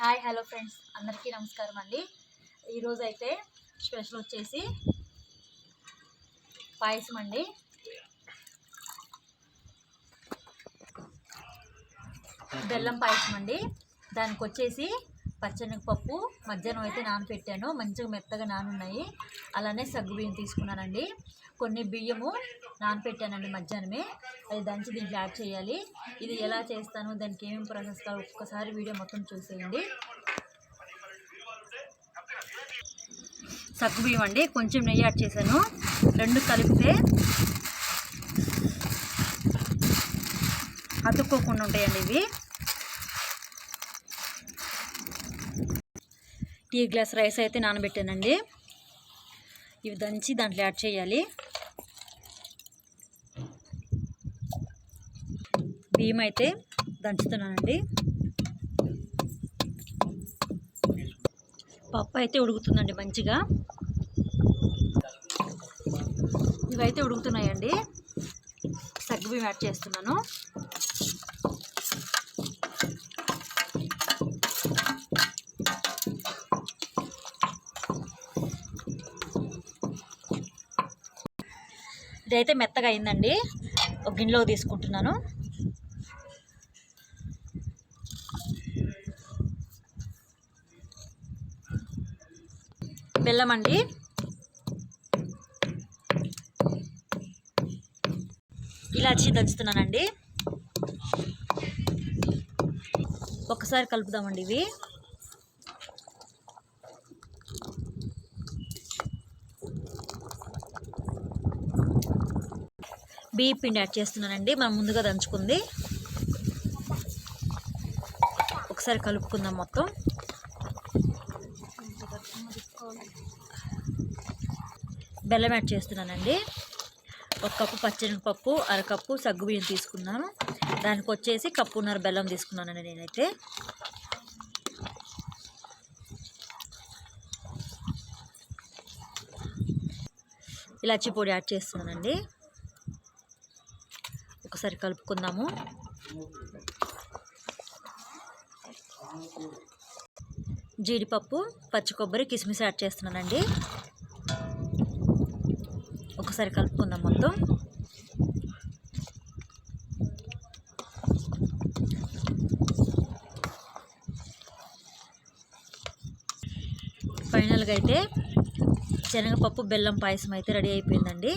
Hi hello friends. అందరికీ నమస్కారం అండి. ఈరోజు అయితే స్పెషల్ వచ్చేసి పాయసం అండి. బెల్లం పాయసం అండి. దానికి వచ్చేసి పచ్చనగపప్పు మధ్యాహ్నం అయితే నానపెట్టాను. మంచిగా మెత్తగా నానున్నాయి. అలానే సగ్గు బియ్యం తీసుకున్నానండి. కొన్ని బియ్యము నానబెట్టానండి మధ్యాహ్నమే. అది దంచి దీంట్లో యాడ్ చేయాలి. ఇది ఎలా చేస్తాను దానికి ఏమేమి ప్రాసెస్ కావాలి ఒక్కసారి వీడియో మొత్తం చూసేయండి. సగ్గు బియ్యం అండి కొంచెం నెయ్యి యాడ్ చేశాను. రెండు కలిపితే అతుక్కోకుండా ఉంటాయండి ఇవి. టీ గ్లాస్ రైస్ అయితే నానబెట్టానండి. ఇవి దంచి దాంట్లో యాడ్ చేయాలి. బియ్యం అయితే దంచుతున్నానండి. పప్పు అయితే ఉడుకుతుందండి మంచిగా. ఇవైతే ఉడుకుతున్నాయండి. సగ్గుబియ్యం యాడ్ చేస్తున్నాను. ఇదైతే మెత్తగా అయిందండి. ఒక గిన్నెలో తీసుకుంటున్నాను. బెల్లం అండి. ఇలాచి దంచుతున్నానండి. ఒకసారి కలుపుదామండి ఇవి. బియ్య పిండి యాడ్ చేస్తున్నానండి. మనం ముందుగా దంచుకుంది. ఒకసారి కలుపుకుందాం మొత్తం. బెల్లం యాడ్ చేస్తున్నానండి. ఒక కప్పు పచ్చనిపప్పు అరకప్పు సగ్గుబియ్యం తీసుకున్నాను. దానికి వచ్చేసి కప్పున్నర బెల్లం తీసుకున్నానండి నేనైతే. ఇలాచి పొడి యాడ్ చేస్తున్నానండి. ఒకసారి కలుపుకుందాము. జీడిపప్పు పచ్చి కొబ్బరి కిస్మిస్ యాడ్ చేస్తున్నానండి. ఒకసారి కలుపుకుందాం మొత్తం. ఫైనల్గా అయితే శనగపప్పు బెల్లం పాయసం అయితే రెడీ అయిపోయిందండి.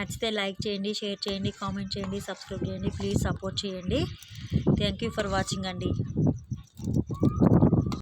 నచ్చితే లైక్ చేయండి షేర్ చేయండి కామెంట్ చేయండి సబ్స్క్రైబ్ చేయండి ప్లీజ్ సపోర్ట్ చేయండి. థ్యాంక్ యూ ఫర్ వాచింగ్ అండి.